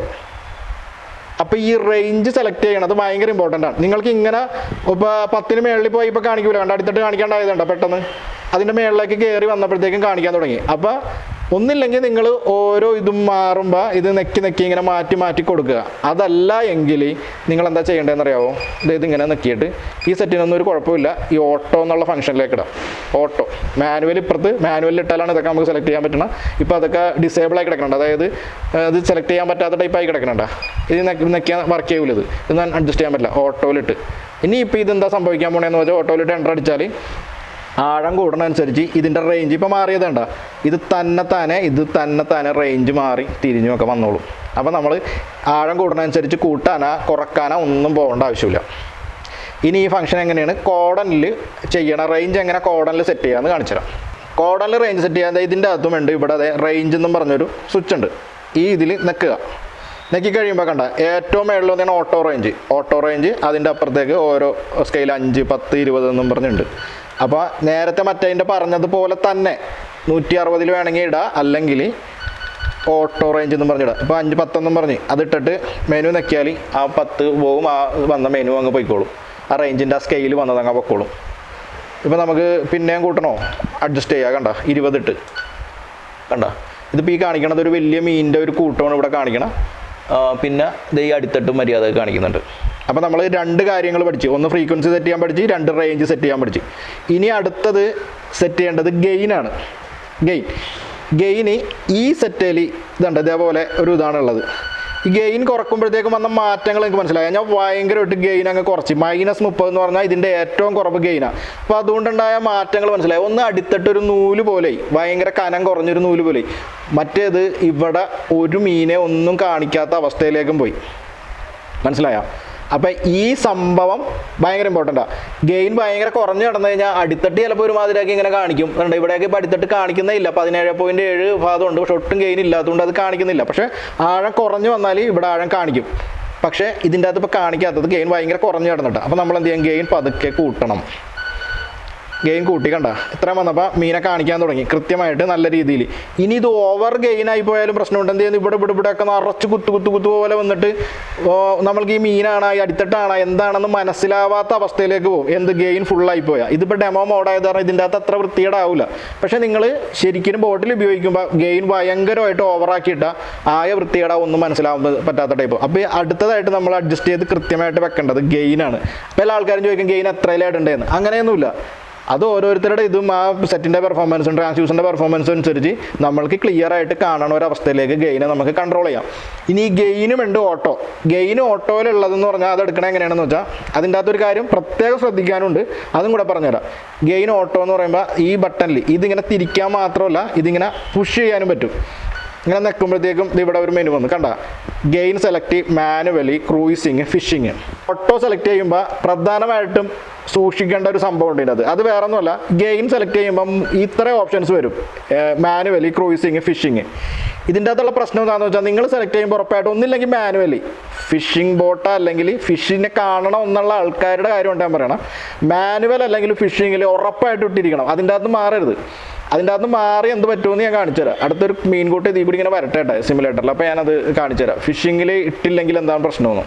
അപ്പോൾ ഈ റേഞ്ച് സെലക്ട് ചെയ്യണത് ഭയങ്കര ഇമ്പോർട്ടന്റ് ആണ്. നിങ്ങൾക്ക് ഇങ്ങനെ ഇപ്പോൾ പത്തിന് മേളിൽ പോയി ഇപ്പോൾ കാണിക്കൂല. കണ്ട അടിത്തട്ട് കാണിക്കാണ്ടായതുണ്ടോ പെട്ടെന്ന്? അതിന്റെ മേളിലേക്ക് കയറി വന്നപ്പോഴത്തേക്കും കാണിക്കാൻ തുടങ്ങി. അപ്പോൾ ഒന്നില്ലെങ്കിൽ നിങ്ങൾ ഓരോ ഇതും മാറുമ്പോൾ ഇത് നെക്കി നെക്കി ഇങ്ങനെ മാറ്റി മാറ്റി കൊടുക്കുക. അതല്ല എങ്കിൽ നിങ്ങൾ എന്താ ചെയ്യേണ്ടതെന്ന് അറിയാവോ? ഇത് ഇങ്ങനെ നെക്കിയിട്ട് ഈ സെറ്റിനൊന്നും ഒരു കുഴപ്പമില്ല. ഈ ഓട്ടോ എന്നുള്ള ഫംഗ്ഷനിലേക്ക് ഇടാം. ഓട്ടോ. മാനുവൽ ഇപ്പുറത്ത് മാനുവലിൽ ഇട്ടാലാണ് ഇതൊക്കെ നമുക്ക് സെലക്ട് ചെയ്യാൻ പറ്റണം. ഇപ്പോൾ അതൊക്കെ ഡിസേബിൾ ആയി കിടക്കുന്നുണ്ട് അതായത് അത് ഇത് സെലക്ട് ചെയ്യാൻ പറ്റാത്ത ടൈപ്പായി കിടക്കുന്നുണ്ട് ഇത് നെക്കി നെക്കിയാൽ വർക്ക് ചെയ്യൂല ഇത്. ഇത് അഡ്ജസ്റ്റ് ചെയ്യാൻ പറ്റില്ല. ഓട്ടോയിലിട്ട് ഇനി ഇപ്പോൾ ഇതെന്താ സംഭവിക്കാൻ പോണേന്ന് വെച്ചാൽ ഓട്ടോയിലിട്ട് എന്റർ അടിച്ചാൽ ആഴം കൂടണനുസരിച്ച് ഇതിന്റെ റേഞ്ച് ഇപ്പോൾ മാറിയതേണ്ട ഇത് തന്നെ തന്നെ ഇത് തന്നെ തന്നെ റേഞ്ച് മാറി തിരിഞ്ഞുമൊക്കെ വന്നോളും. അപ്പോൾ നമ്മൾ ആഴം കൂടണനുസരിച്ച് കൂട്ടാനാ കുറക്കാനാ ഒന്നും പോകേണ്ട ആവശ്യമില്ല. ഇനി ഈ ഫംഗ്ഷൻ എങ്ങനെയാണ്? കോഡനിൽ ചെയ്യണം റേഞ്ച് എങ്ങനെ കോഡനിൽ സെറ്റ് ചെയ്യാമെന്ന് കാണിച്ചു തരാം കോഡനിൽ റേഞ്ച് സെറ്റ് ചെയ്യാൻ ഇതിന്റെ അകത്തും ഉണ്ട് ഇവിടെ അതെ റേഞ്ച് എന്നും പറഞ്ഞൊരു സ്വിച്ച് ഉണ്ട്. ഈ ഇതിൽ നിൽക്കുക. നെക്കി കഴിയുമ്പോൾ കണ്ട ഏറ്റവും മേളിൽ വന്നാണ് ഓട്ടോ റേഞ്ച് ഓട്ടോ റേഞ്ച് അതിന്റെ അപ്പുറത്തേക്ക് ഓരോ സ്കെയിൽ അഞ്ച് പത്ത് ഇരുപത് എന്നും പറഞ്ഞിട്ടുണ്ട്. അപ്പോൾ നേരത്തെ മറ്റേതിന്റെ പറഞ്ഞതുപോലെ തന്നെ നൂറ്റി അറുപതിൽ വേണമെങ്കിൽ ഇടാം. അല്ലെങ്കിൽ ഓട്ടോ റേഞ്ച് എന്നും പറഞ്ഞിടാം. ഇപ്പോൾ അഞ്ച് പത്തെന്നും പറഞ്ഞ്. അതിട്ടിട്ട് മെനു നെക്കിയാൽ ആ പത്ത് പോവും ആ വന്ന മെനു അങ്ങ് പോയിക്കോളും. ആ റേഞ്ചിന്റെ ആ സ്കെയിൽ വന്നത് അങ്ങ് പൊക്കോളും. ഇപ്പോൾ നമുക്ക് പിന്നെയും കൂട്ടണോ? അഡ്ജസ്റ്റ് ചെയ്യുക കണ്ട? ഇരുപതിട്ട് കണ്ട? ഇതിപ്പോൾ ഈ കാണിക്കണത് ഒരു വലിയ മീനിന്റെ ഒരു കൂട്ടമാണ് ഇവിടെ കാണിക്കണം. പിന്നെ ഇത് ഈ അടിത്തട്ട് മര്യാദ കാണിക്കുന്നുണ്ട്. അപ്പോൾ നമ്മൾ രണ്ട് കാര്യങ്ങൾ പഠിച്ചു. ഒന്ന് ഫ്രീക്വൻസി സെറ്റ് ചെയ്യാൻ പഠിച്ചു രണ്ട് റേഞ്ച് സെറ്റ് ചെയ്യാൻ പഠിച്ചു. ഇനി അടുത്തത് സെറ്റ് ചെയ്യേണ്ടത് ഗെയിനാണ് ഗെയിൻ ഗെയിന് ഈ സെറ്റേൽ ഇതുണ്ട് ഇതേപോലെ ഒരു ഇതാണുള്ളത് ഈ ഗെയിൻ കുറക്കുമ്പോഴത്തേക്കും വന്ന മാറ്റങ്ങൾ എനിക്ക് മനസ്സിലായി. ഞാൻ ഭയങ്കരമായിട്ട് ഗെയിൻ അങ്ങ് കുറച്ച്. മൈനസ് മുപ്പത് എന്ന് പറഞ്ഞാൽ ഇതിന്റെ ഏറ്റവും കുറവ് ഗെയിനാണ് അപ്പോൾ അതുകൊണ്ടുണ്ടായ മാറ്റങ്ങൾ മനസ്സിലായി. ഒന്ന് അടുത്തിട്ടൊരു നൂൽ പോലെ ഭയങ്കര കനം കുറഞ്ഞൊരു നൂൽ പോലെ മറ്റേത് ഇവിടെ ഒരു മീനെ ഒന്നും കാണിക്കാത്ത അവസ്ഥയിലേക്കും പോയി. മനസ്സിലായോ? അപ്പം ഈ സംഭവം ഭയങ്കര ഇമ്പോർട്ടന്റാണ് ഗെയിൻ ഭയങ്കര കുറഞ്ഞു കിടന്നു കഴിഞ്ഞാൽ അടിത്തട്ട് ചിലപ്പോൾ ഒരുമാതിരിയൊക്കെ ഇങ്ങനെ കാണിക്കും. അതുകൊണ്ട് ഇവിടെയൊക്കെ ഇപ്പോൾ അടിത്തട്ട് കാണിക്കുന്നേ ഇല്ല. പതിനേഴ് പോയിന്റ് ഏഴ് ഭാഗമുണ്ട്. പക്ഷെ ഒട്ടും ഗെയിൻ ഇല്ലാത്തതുകൊണ്ട് അത് കാണിക്കുന്നില്ല. പക്ഷെ ആഴം കുറഞ്ഞു വന്നാൽ ഇവിടെ ആഴം കാണിക്കും. പക്ഷേ ഇതിന്റെ അകത്ത് ഇപ്പോൾ കാണിക്കാത്തത് ഗെയിൻ ഭയങ്കര കുറഞ്ഞു കിടന്നിട്ട് അപ്പോൾ നമ്മൾ എന്ത് ചെയ്യാം? ഗെയിൻ പതുക്കെ കൂട്ടണം. ഗെയിൻ കൂട്ടി കണ്ട. ഇത്രയും വന്നപ്പോൾ മീനെ കാണിക്കാൻ തുടങ്ങി. കൃത്യമായിട്ട് നല്ല രീതിയിൽ. ഇനി ഇത് ഓവർ ഗെയിൻ ആയി പോയാലും പ്രശ്നമുണ്ട്. എന്ത് ചെയ്യുന്നു? ഇവിടെ ഇവിടെ ഒക്കെ നിറച്ച് കുത്തു കുത്തു കുത്തു പോലെ വന്നിട്ട് നമ്മൾക്ക് ഈ മീനാണ് ഈ അടിത്തട്ടാണ് എന്താണെന്ന് മനസ്സിലാവാത്ത അവസ്ഥയിലേക്ക് പോകും. എന്ത് ഗെയിൻ ഫുള്ളായി പോയാൽ ഇതിപ്പോൾ ഡെമോ മോഡായത് കാരണം ഇതിന്റെ അകത്ത് അത്ര വൃത്തികേടാവില്ല പക്ഷേ നിങ്ങൾ ശരിക്കും ബോട്ടിൽ ഉപയോഗിക്കുമ്പോൾ ഗെയിൻ ഭയങ്കരമായിട്ട് ഓവറാക്കിയിട്ട ആയ വൃത്തികേടാ ഒന്നും മനസ്സിലാവാൻ പറ്റാത്ത ടൈപ്പ് അപ്പോൾ അടുത്തതായിട്ട് നമ്മൾ അഡ്ജസ്റ്റ് ചെയ്ത് കൃത്യമായിട്ട് വെക്കേണ്ടത് ഗെയിനാണ് അപ്പോൾ എല്ലാ ആൾക്കാരും ചോദിക്കും ഗെയിൻ എത്രയിലായിട്ടുണ്ടെന്ന് അങ്ങനെയൊന്നുമില്ല. അത് ഓരോരുത്തരുടെ ഇതും ആ സെറ്റിന്റെ പെർഫോമൻസും ട്രാൻസ്യൂസിന്റെ പെർഫോമൻസ് അനുസരിച്ച് നമ്മൾക്ക് ക്ലിയർ ആയിട്ട് കാണണ ഒരു അവസ്ഥയിലേക്ക് ഗെയിനെ നമുക്ക് കൺട്രോൾ ചെയ്യാം. ഇനി ഗെയിനും ഉണ്ട് ഓട്ടോ ഗെയിൻ ഓട്ടോയിലുള്ളതെന്ന് പറഞ്ഞാൽ അത് എടുക്കണത് എങ്ങനെയാണെന്ന് വെച്ചാൽ അതിന്റെ അകത്തൊരു കാര്യം പ്രത്യേകം ശ്രദ്ധിക്കാനുണ്ട്. അതും കൂടെ പറഞ്ഞുതരാം. ഗെയിൻ ഓട്ടോ എന്ന് പറയുമ്പോൾ ഈ ബട്ടണിൽ ഇതിങ്ങനെ തിരിക്കാൻ മാത്രമല്ല ഇതിങ്ങനെ പുഷ് ചെയ്യാനും പറ്റും. ഇങ്ങനെ നിൽക്കുമ്പോഴത്തേക്കും ഇവിടെ ഒരു മെനു വന്നു. കണ്ട? Gain select manually cruising fishing auto select ചെയ്യുമ്പോൾ പ്രധാനമായിട്ടും സൂക്ഷിക്കേണ്ട ഒരു സംഭവം ഉണ്ട് അത് അത് വേറെ ഒന്നുമല്ല ഗെയിൻ സെലക്ട് ചെയ്യുമ്പം ഇത്ര ഓപ്ഷൻസ് വരും. മാനുവലി ക്രൂയിസിങ് ഫിഷിങ് ഇതിന്റെ അകത്തുള്ള പ്രശ്നം എന്താണെന്ന് വെച്ചാൽ നിങ്ങൾ സെലക്ട് ചെയ്യുമ്പോൾ ഉറപ്പായിട്ടും ഒന്നില്ലെങ്കിൽ മാനുവലി ഫിഷിംഗ് ബോട്ട് അല്ലെങ്കിൽ ഫിഷിനെ കാണണം എന്നുള്ള ആൾക്കാരുടെ കാര്യം ഞാൻ പറയണം. മാനുവൽ അല്ലെങ്കിൽ ഫിഷിങ്ങിൽ ഉറപ്പായിട്ട് ഇട്ടിരിക്കണം. അതിന്റെ അകത്ത് മാറരുത്. അതിന്റെ അകത്ത് മാറി എന്ത് പറ്റുമെന്ന് ഞാൻ കാണിച്ചു തരാം അടുത്തൊരു മീൻകൂട്ടി ഇതിൽ കൂടി ഇങ്ങനെ വരട്ടെ സിമുലേറ്ററിൽ അപ്പോൾ ഞാനത് കാണിച്ചു തരാം ഫിഷിങ്ങിൽ ഇട്ടില്ലെങ്കിൽ എന്താണ് പ്രശ്നമെന്ന്.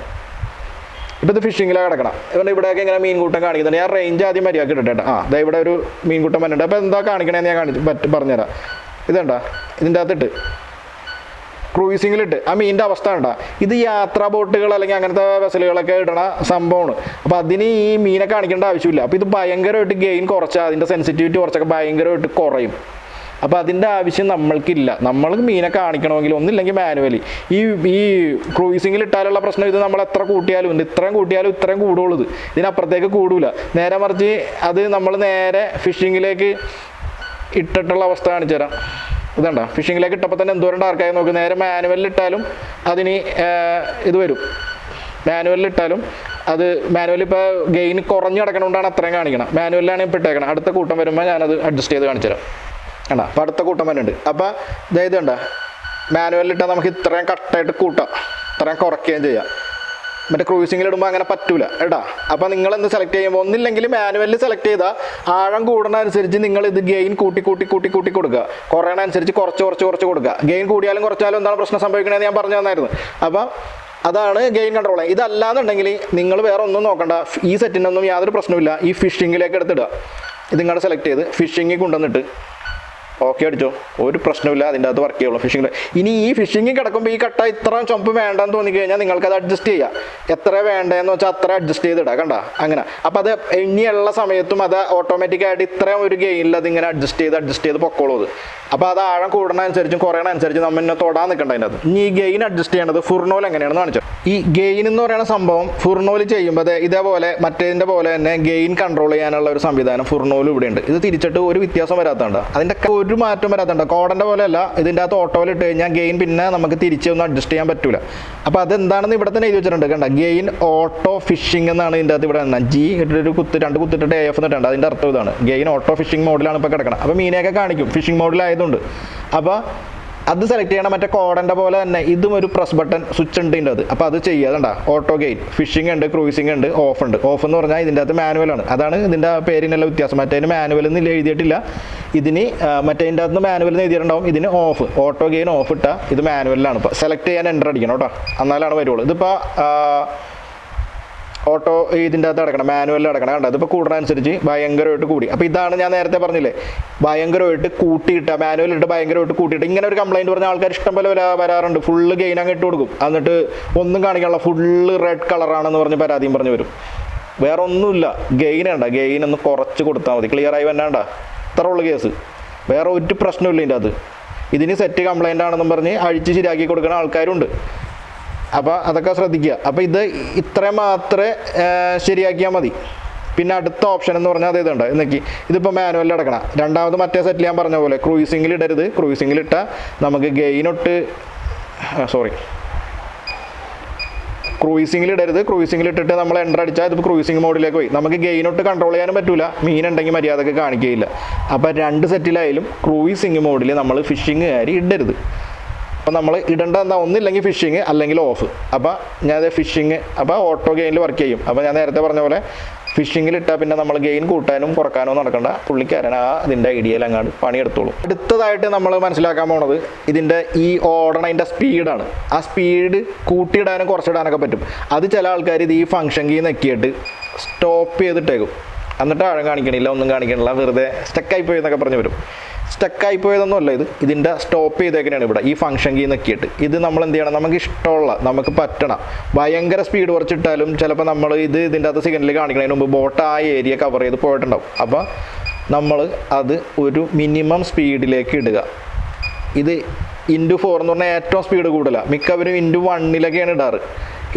ഇപ്പോൾ ഇത് ഫിഷിങ്ങിലാണ് കിടക്കണം. ഇവിടെ ഇവിടെയൊക്കെ ഇങ്ങനെ മീൻകൂട്ടം കാണിക്കുന്നുണ്ട്. ഞാൻ റേഞ്ച് ആദ്യം മര്യാദ ഇട്ടിട്ട് ആ അതായത് ഇവിടെ ഒരു മീൻകൂട്ടം വന്നിട്ടുണ്ട്. അപ്പോൾ എന്താ കാണിക്കണേന്ന് ഞാൻ കാണിച്ച് പറ്റ് പറഞ്ഞുതരാം. ഇതുണ്ടാ? ഇതിന്റെ അകത്തിട്ട് ക്രൂയിസിങ്ങിലിട്ട് ആ മീനിന്റെ അവസ്ഥ ഉണ്ടാ ഇത് യാത്രാ ബോട്ടുകൾ അല്ലെങ്കിൽ അങ്ങനത്തെ വെസലുകളൊക്കെ ഇടണ സംഭവമാണ്. അപ്പോൾ അതിന് ഈ മീനെ കാണിക്കേണ്ട ആവശ്യമില്ല. അപ്പോൾ ഇത് ഭയങ്കരമായിട്ട് ഗെയിൻ കുറച്ചാൽ അതിന്റെ സെൻസിറ്റിവിറ്റി കുറച്ചൊക്കെ ഭയങ്കരമായിട്ട് കുറയും. അപ്പോൾ അതിന്റെ ആവശ്യം നമ്മൾക്കില്ല. നമ്മൾ മീനെ കാണിക്കണമെങ്കിൽ ഒന്നില്ലെങ്കിൽ മാനുവലി ഈ ഈ ക്രൂയിസിങ്ങിൽ ഇട്ടാലുള്ള പ്രശ്നം ഇത് നമ്മൾ എത്ര കൂട്ടിയാലും ഉണ്ട്. ഇത്രയും കൂട്ടിയാലും ഇത്രയും കൂടുള്ളത് ഇത്. ഇതിനപ്പുറത്തേക്ക് കൂടൂല. നേരെ മറിച്ച് അത് നമ്മൾ നേരെ ഫിഷിങ്ങിലേക്ക് ഇട്ടിട്ടുള്ള അവസ്ഥ കാണിച്ചു തരാം ഇതണ്ട? ഫിഷിങ്ങിലേക്ക് ഇട്ടപ്പോൾ തന്നെ എന്തോരം ഡാർക്കായി നോക്കി. നേരെ മാനുവലിൽ ഇട്ടാലും അതിന് ഇത് വരും. മാനുവലിൽ ഇട്ടാലും അത് മാനുവൽ ഇപ്പോൾ ഗെയിൻ കുറഞ്ഞു കിടക്കണോണ്ടാണ് അത്രയും കാണിക്കണം മാനുവലിലാണ് ഇപ്പോൾ ഇട്ടേക്കണം അടുത്ത കൂട്ടം വരുമ്പോൾ ഞാനത് അഡ്ജസ്റ്റ് ചെയ്ത് കാണിച്ചു തരാം. കണ്ട? അപ്പോൾ അടുത്ത കൂട്ടം വരുന്നുണ്ട്. അപ്പോൾ ഇതായത് കണ്ട? മാനുവലിൽ ഇട്ടാൽ നമുക്ക് ഇത്രയും കട്ടായിട്ട് കൂട്ടാം. ഇത്രയും കുറയ്ക്കുകയും ചെയ്യാം. മറ്റേ ഇടുമ്പോൾ അങ്ങനെ പറ്റൂല കേട്ടാ അപ്പോൾ നിങ്ങൾ എന്ത് സെലക്ട് ചെയ്യുമ്പോൾ ഒന്നില്ലെങ്കിൽ മാനുവലിൽ സെലക്ട് ചെയ്താൽ ആഴം കൂടുന്ന അനുസരിച്ച് നിങ്ങൾ ഇത് ഗെയിൻ കൂട്ടി കൂട്ടി കൂട്ടി കൂട്ടി കൊടുക്കുക. കുറയണ അനുസരിച്ച് കുറച്ച് കുറച്ച് കുറച്ച് കൊടുക്കുക. ഗെയിൻ കൂടിയാലും കുറച്ചാലും എന്താണ് പ്രശ്നം സംഭവിക്കണമെന്ന് ഞാൻ പറഞ്ഞു തന്നായിരുന്നു. അപ്പോൾ അതാണ് ഗെയിൻ കൺട്രോൾ ഇതല്ലാന്നുണ്ടെങ്കിൽ നിങ്ങൾ വേറെ ഒന്നും നോക്കണ്ട. ഈ സെറ്റിനൊന്നും യാതൊരു പ്രശ്നമില്ല ഈ ഫിഷിങ്ങിലേക്ക് എടുത്തിടുക. ഇത് നിങ്ങളുടെ സെലക്ട് ചെയ്ത് ഫിഷിങ്ങിൽ കൊണ്ടുവന്നിട്ട് ഓക്കെ അടിച്ചോ. ഒരു പ്രശ്നമില്ല അതിന്റെ അകത്ത് വർക്ക് ചെയ്യുള്ളൂ ഫിഷിംഗ് ഇനി ഈ ഫിഷിംഗ് കിടക്കുമ്പോൾ ഈ കട്ട ഇത്ര ചുമപ്പ് വേണ്ടെന്ന് തോന്നി കഴിഞ്ഞാൽ നിങ്ങൾക്ക് അത് അഡ്ജസ്റ്റ് ചെയ്യാം. എത്ര വേണ്ടതെന്ന് വെച്ചാൽ അത്ര അഡ്ജസ്റ്റ് ചെയ്തിടാം കണ്ട? അങ്ങനെ. അപ്പോൾ അത് ഇനിയുള്ള സമയത്തും അത് ഓട്ടോമാറ്റിക്കായിട്ട് ഇത്രയും ഒരു ഗെയിനിൽ അത് ഇങ്ങനെ അഡ്ജസ്റ്റ് ചെയ്ത് അഡ്ജസ്റ്റ് ചെയ്ത് പൊക്കോളൂ അത്. അപ്പോൾ അത് ആഴം കൂടണ അനുസരിച്ചും കുറയണ അനുസരിച്ച് നമ്മൾ ഇന്നെ തൊടാൻ നിൽക്കേണ്ട അതിന്റെ അത് ഇനി ഈ ഗെയിൻ അഡ്ജസ്റ്റ് ചെയ്യേണ്ടത് ഫുർണോൽ എങ്ങനെയാണെന്ന് കാണിച്ചു ഈ ഗെയിൻ എന്ന് പറയുന്ന സംഭവം ഫുർണോൽ ചെയ്യുമ്പോൾ ഇതേപോലെ മറ്റേതിന്റെ പോലെ തന്നെ ഗെയിൻ കൺട്രോൾ ചെയ്യാനുള്ള ഒരു സംവിധാനം ഫുർണോലും ഇവിടെ ഉണ്ട്. ഇത് തിരിച്ചിട്ട് ഒരു വ്യത്യാസം വരാത്തതുണ്ട് അതിന്റെ ഒക്കെ ഒരു മാറ്റം വരാത്തുണ്ട് കോടന്റെ പോലെയല്ല ഇതിന്റെ അകത്ത് ഓട്ടോയിൽ ഇട്ട് കഴിഞ്ഞാൽ ഗെയിൻ പിന്നെ നമുക്ക് തിരിച്ചൊന്നും അഡ്ജസ്റ്റ് ചെയ്യാൻ പറ്റൂല. അപ്പോൾ അതെന്താണെന്ന് ഇവിടെ തന്നെ എഴുതി വെച്ചിട്ടുണ്ട് കണ്ട? ഗെയിൻ ഓട്ടോ ഫിഷിംഗ് എന്നാണ് ഇതിന്റെ അകത്ത് ഇവിടെ തന്നെ ജി ഒരു കുത്ത് രണ്ട് കുത്തിട്ടിട്ട് എ എഫ് എന്നിട്ടുണ്ട് അതിന്റെ അർത്ഥം ഇതാണ്. ഗെയിൻ ഓട്ടോ ഫിഷിംഗ് മോഡിലാണ് ഇപ്പോൾ കിടക്കണം അപ്പോൾ മീനെയൊക്കെ കാണിക്കും. ഫിഷിംഗ് മോഡിലായതുകൊണ്ട് അപ്പോൾ അത് സെലക്ട് ചെയ്യണം. മറ്റേ കോഡന്റെ പോലെ തന്നെ ഇതും ഒരു പ്രസ് ബട്ടൺ സ്വിച്ച് ഉണ്ട് ഇതിന്റെ അത്. അപ്പോൾ അത് ചെയ്യാതണ്ട ഓട്ടോ ഗേറ്റ് ഫിഷിംഗ് ഉണ്ട് ക്രൂസിംഗ് ഉണ്ട് ഓഫ് ഉണ്ട്. ഓഫ് എന്ന് പറഞ്ഞാൽ ഇതിന്റെ അകത്ത് മാനുവലാണ് അതാണ് ഇതിന്റെ പേരിനുള്ള വ്യത്യാസം. മറ്റേതിന് മാനുവൽ എന്ന് എഴുതിയിട്ടില്ല. ഇതിന് മറ്റേ ഇതിന്റെ അകത്ത് മാനുവൽ എന്ന് എഴുതിയിട്ടുണ്ടാവും. ഇതിന് ഓഫ് ഓട്ടോ ഗെയിൻ ഓഫ് ഇട്ടാൽ ഇത് മാനുവലിലാണ് ഇപ്പോൾ സെലക്ട് ചെയ്യാൻ എന്റർ അടിക്കണം കേട്ടോ. എന്നാലാണ് വരുള്ളൂ. ഇതിപ്പോൾ ഓട്ടോ ഇതിന്റെ അകത്ത് അടക്കണം മാനുവലിൽ അടക്കണം കണ്ടോ? ഇതിപ്പോൾ കൂടുന്നതനുസരിച്ച് ഭയങ്കരമായിട്ട് കൂടി. അപ്പോൾ ഇതാണ് ഞാൻ നേരത്തെ പറഞ്ഞില്ലേ ഭയങ്കരമായിട്ട് കൂട്ടിയിട്ട് മാനുവലിട്ട് ഭയങ്കരമായിട്ട് കൂട്ടിയിട്ട്. ഇങ്ങനെ ഒരു കംപ്ലൈന്റ് പറഞ്ഞ ആൾക്കാർ ഇഷ്ടംപോലെ വരാ വരാറുണ്ട്. ഫുള്ള് ഗെയിൻ അങ്ങ് ഇട്ട് കൊടുക്കും. എന്നിട്ട് ഒന്നും കാണിക്കാനുള്ള ഫുള്ള് റെഡ് കളറാണെന്ന് പറഞ്ഞ് പരാതിയും പറഞ്ഞ് വരും. വേറെ ഒന്നുമില്ല. ഗെയിൻ വേണ്ട. ഗെയിൻ ഒന്ന് കുറച്ച് കൊടുത്താൽ മതി. ക്ലിയർ ആയി വന്നാണ്ട ഇത്ര ഉള്ള കേസ് വേറെ ഒരു പ്രശ്നമില്ല ഇതിന്റെ അത് ഇതിന് സെറ്റ് കംപ്ലൈന്റ് ആണെന്നും പറഞ്ഞ് അഴിച്ച് ശരിയാക്കി കൊടുക്കുന്ന ആൾക്കാരുണ്ട്. അപ്പോൾ അതൊക്കെ ശ്രദ്ധിക്കുക. അപ്പോൾ ഇത് ഇത്ര മാത്രമേ ശരിയാക്കിയാൽ മതി. പിന്നെ അടുത്ത ഓപ്ഷൻ എന്ന് പറഞ്ഞാൽ അത് ഇതുണ്ട് എന്നൊക്കെ ഇതിപ്പോൾ മാനുവലിൽ അടക്കണം. രണ്ടാമത് മറ്റേ സെറ്റിൽ ഞാൻ പറഞ്ഞ പോലെ ക്രൂയിസിങ്ങിൽ ഇടരുത്. ക്രൂയിസിങ്ങിൽ ഇട്ടാൽ നമുക്ക് ഗെയിനൊട്ട് സോറി ക്രൂയിസിങ്ങിൽ ഇടരുത്. ക്രൂയിസിങ്ങിൽ ഇട്ടിട്ട് നമ്മൾ എന്റർ അടിച്ചാൽ ഇതിപ്പോൾ ക്രൂയിസിങ് മോഡിലേക്ക് പോയി. നമുക്ക് ഗെയിനൊട്ട് കൺട്രോൾ ചെയ്യാനും പറ്റില്ല മീൻ ഉണ്ടെങ്കിൽ മര്യാദയ്ക്ക് കാണിക്കുകയില്ല. അപ്പോൾ രണ്ട് സെറ്റിലായാലും ക്രൂയിസിങ് മോഡിൽ നമ്മൾ ഫിഷിംഗ് കാരി ഇടരുത്. അപ്പോൾ നമ്മൾ ഇടേണ്ട എന്താ ഒന്നില്ലെങ്കിൽ ഫിഷിങ് അല്ലെങ്കിൽ ഓഫ് അപ്പോൾ ഞാൻ ഫിഷിങ് അപ്പോൾ ഓട്ടോ ഗെയിനിൽ വർക്ക് ചെയ്യും. അപ്പോൾ ഞാൻ നേരത്തെ പറഞ്ഞ പോലെ ഫിഷിങ്ങിൽ ഇട്ടാൽ പിന്നെ നമ്മൾ ഗെയിൻ കൂട്ടാനും കുറക്കാനോ നടക്കണ്ട. പുള്ളിക്കാരൻ ആ ഇതിന്റെ പണി പണിയെടുത്തോളൂ. അടുത്തതായിട്ട് നമ്മൾ മനസ്സിലാക്കാൻ പോണത് ഇതിന്റെ ഈ ഓടണതിന്റെ സ്പീഡാണ് ആ സ്പീഡ് കൂട്ടിയിടാനും കുറച്ചിടാനൊക്കെ പറ്റും. അത് ചില ആൾക്കാർ ഇത് ഈ ഫംഗ്ഷൻ കീ നെക്കിയിട്ട് സ്റ്റോപ്പ് ചെയ്തിട്ടേക്കും. എന്നിട്ട് ആഴം കാണിക്കണില്ല ഒന്നും കാണിക്കണില്ല വെറുതെ സ്റ്റക്കായി പോയി എന്നൊക്കെ പറഞ്ഞു വരും. സ്റ്റക്കായി പോയതൊന്നും അല്ല ഇത്. ഇതിന്റെ സ്റ്റോപ്പ് ചെയ്തേക്കനെയാണ് ഇവിടെ. ഈ ഫംഗ്ഷൻ കീ നിൽക്കിയിട്ട് ഇത് നമ്മൾ എന്ത് ചെയ്യണം നമുക്ക് ഇഷ്ടമുള്ള നമുക്ക് പറ്റണം ഭയങ്കര സ്പീഡ് കുറച്ചിട്ടാലും ചിലപ്പോൾ നമ്മൾ ഇത് ഇതിന്റെ അകത്ത് സെക്കൻഡിൽ കാണിക്കുന്നതിന് മുമ്പ് ബോട്ട് ആ ഏരിയ കവർ ചെയ്ത് പോയിട്ടുണ്ടാവും. അപ്പോൾ നമ്മൾ അത് ഒരു മിനിമം സ്പീഡിലേക്ക് ഇടുക. ഇത് ഇന്റു ഫോർ എന്ന് പറഞ്ഞാൽ ഏറ്റവും സ്പീഡ് കൂടുതലാണ് മിക്കവരും ഇന്റു വണ്ണിലൊക്കെയാണ് ഇടാറ്.